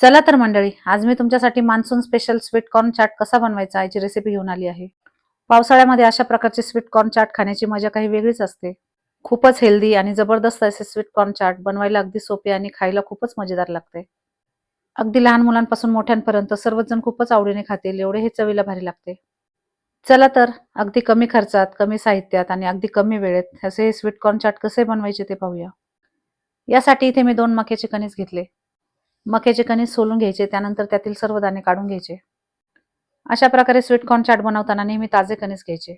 चला तर मंडळी आज मी तुमच्यासाठी monsoon special sweet corn chaat कसा बनवायचा याची रेसिपी घेऊन आली आहे. पावसाळ्यामध्ये अशा प्रकारचे स्वीट कॉर्न चाट खाण्याची मजा काही वेगळीच असते. खूपच हेल्दी आणि जबरदस्त असे स्वीट कॉर्न चाट बनवायला अगदी सोपे आणि खायला खूपच मजेदार लागते. अगदी लहान मुलांपासून मोठ्यांपर्यंत सर्वच जण खूपच आवडीने खातील एवढे हे चवीला भारी लागते. चला तर अगदी कमी खर्चात कमी साहित्यात आणि अगदी कमी वेळेत असे हे स्वीट कॉर्न चाट कसे बनवायचे ते पाहूया. यासाठी इथे मी दोन मक्याचे कणीस घेतले. मक्याचे कणीस सोलून घ्यायचे त्यानंतर त्यातील सर्व दाणे काढून घ्यायचे. अशा प्रकारे स्वीटकॉर्न चाट बनवताना नेहमी ताजे कणीस घ्यायचे.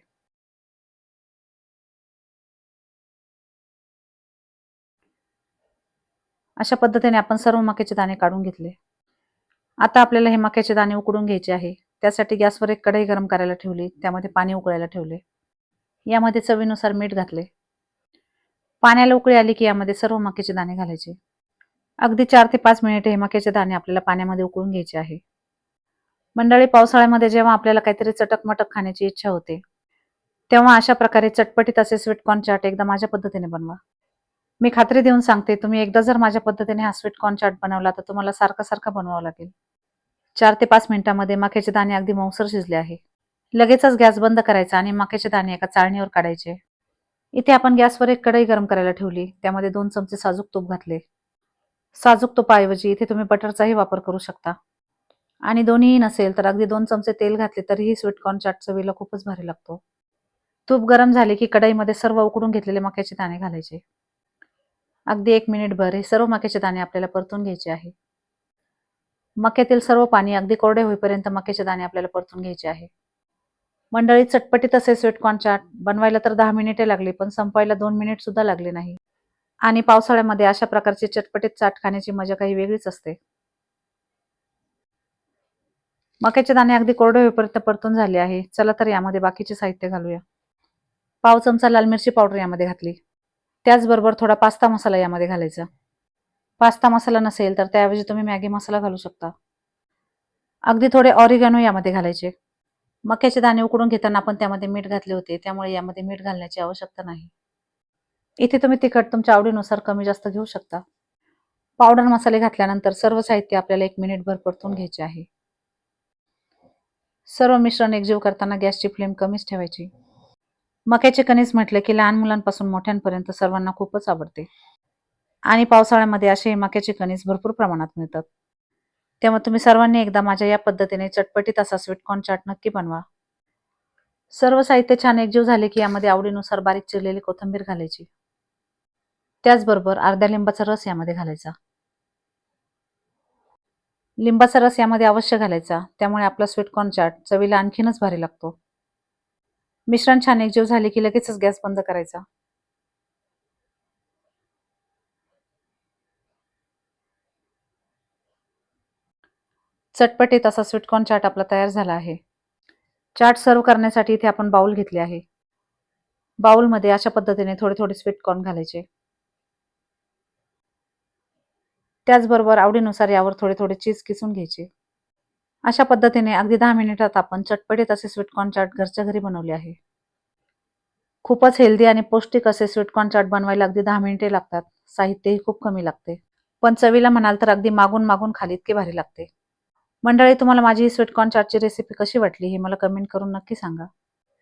अशा पद्धतीने आपण सर्व मक्याचे दाणे काढून घेतले. आता आपल्याला हे मक्याचे दाणे उकडून घ्यायचे आहे. त्यासाठी गॅसवर एक कढई गरम करायला ठेवली त्यामध्ये पाणी उकळायला ठेवले. यामध्ये चवीनुसार मीठ घातले. पाण्याला उकळी आली की यामध्ये सर्व मक्याचे दाणे घालायचे. अगदी चार ते पाच मिनिटे हे मक्याचे दाणे आपल्याला पाण्यामध्ये उकळून घ्यायचे आहे. मंडळी पावसाळ्यामध्ये जेव्हा आपल्याला काहीतरी चटक मटक खाण्याची इच्छा होते तेव्हा अशा प्रकारे चटपटीत असे स्वीटकॉर्न चाट एकदा माझ्या पद्धतीने बनवा. मी खात्री देऊन सांगते तुम्ही एकदा जर माझ्या पद्धतीने हा स्वीटकॉर्न चाट बनवला तर तुम्हाला सारखा सारखा बनवावा लागेल. चार ते पाच मिनिटांमध्ये मक्याचे दाणे अगदी मौसर शिजले आहे. लगेचच गॅस बंद करायचा आणि मक्याचे दाणे एका चाळणीवर काढायचे. इथे आपण गॅसवर एक कढई गरम करायला ठेवली त्यामध्ये दोन चमचे साजूक तूप घातले. साजूक तुपाऐवजी इथे तुम्ही बटरचाही वापर करू शकता. आणि दोन्हीही नसेल तर अगदी दोन चमचे तेल घातले तरीही स्वीटकॉर्न चाट चवीला खूपच भारी लागतो. तूप गरम झाले की कढईमध्ये सर्व उकडून घेतलेले मक्याचे दाणे घालायचे. अगदी एक मिनिटभर हे सर्व मक्याचे दाणे आपल्याला परतून घ्यायचे आहे. मक्यातील सर्व पाणी अगदी कोरडे होईपर्यंत मक्याचे दाणे आपल्याला परतून घ्यायचे आहे. मंडळी चटपटीत असे स्वीटकॉर्न चाट बनवायला तर दहा मिनिटे लागली पण संपवायला दोन मिनिट सुद्धा लागले नाही. आणि पावसाळ्यामध्ये अशा प्रकारचे चटपटीत चाट खाण्याची मजा काही वेगळीच असते. मक्याचे दाणे अगदी कोरडे होईपर्यंत परतून झाले आहे. चला तर यामध्ये बाकीचे साहित्य घालूया. पाव चमचा लाल मिरची पावडर यामध्ये घातली. त्याचबरोबर थोडा पास्ता मसाला यामध्ये घालायचा. पास्ता मसाला नसेल तर त्याऐवजी तुम्ही मॅगी मसाला घालू शकता. अगदी थोडे ऑरिगॅनो यामध्ये घालायचे. मक्याचे दाणे उकडून घेताना आपण त्यामध्ये मीठ घातले होते. त्यामुळे यामध्ये मीठ घालण्याची आवश्यकता नाही. इथे तुम्ही तिखट तुमच्या आवडीनुसार कमी जास्त घेऊ शकता. पावडर मसाले घातल्यानंतर सर्व साहित्य आपल्याला एक मिनिटभर परतून घ्यायचे आहे. सर्व मिश्रण एकजीव करताना गॅसची फ्लेम कमीच ठेवायची. मक्याचे कणीस म्हटले की लहान मुलांपासून मोठ्यांपर्यंत सर्वांना खूपच आवडते. आणि पावसाळ्यामध्ये असे मक्याचे कणीस भरपूर प्रमाणात मिळतात. तेव्हा तुम्ही सर्वांनी एकदा माझ्या या पद्धतीने चटपटीत असा स्वीटकॉर्न चाट नक्की बनवा. सर्व साहित्य छान एकजीव झाले की यामध्ये आवडीनुसार बारीक चिरलेली कोथिंबीर घालायची. त्याचबरोबर अर्ध्या लिंबाचा रस यामध्ये घालायचा. लिंबाचा रस यामध्ये अवश्य घालायचा. त्यामुळे आपला स्वीटकॉर्न चाट चवीला आणखीनच भारी लागतो. मिश्रण छान एकजीव झाले की लगेचच गॅस बंद करायचा. चटपटीत असा स्वीटकॉर्न चाट आपला तयार झाला आहे. चाट सर्व करण्यासाठी इथे आपण बाउल घेतले आहे. बाउलमध्ये अशा पद्धतीने थोडे थोडे स्वीटकॉर्न घालायचे. त्याचबरोबर आवडीनुसार यावर थोडे थोडे चीज किसून घ्यायचे. अशा पद्धतीने अगदी दहा मिनिटात आपण चटपटीत असे स्वीटकॉर्न चाट घरच्या घरी बनवले आहे. खूपच हेल्दी आणि पौष्टिक असे स्वीटकॉर्न चाट बनवायला अगदी दहा मिनिटे लागतात. साहित्यही खूप कमी लागते. पण चवीला म्हणाल तर अगदी मागून मागून खाली इतके भारी लागते. मंडळी तुम्हाला माझी ही स्वीटकॉर्न चाटची रेसिपी कशी वाटली हे मला कमेंट करून नक्की सांगा.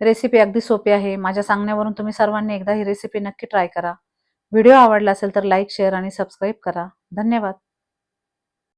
रेसिपी अगदी सोपी आहे. माझ्या सांगण्यावरून तुम्ही सर्वांनी एकदा ही रेसिपी नक्की ट्राय करा. व्हिडिओ आवडला असेल तर लाईक शेअर आणि सबस्क्राईब करा. धन्यवाद.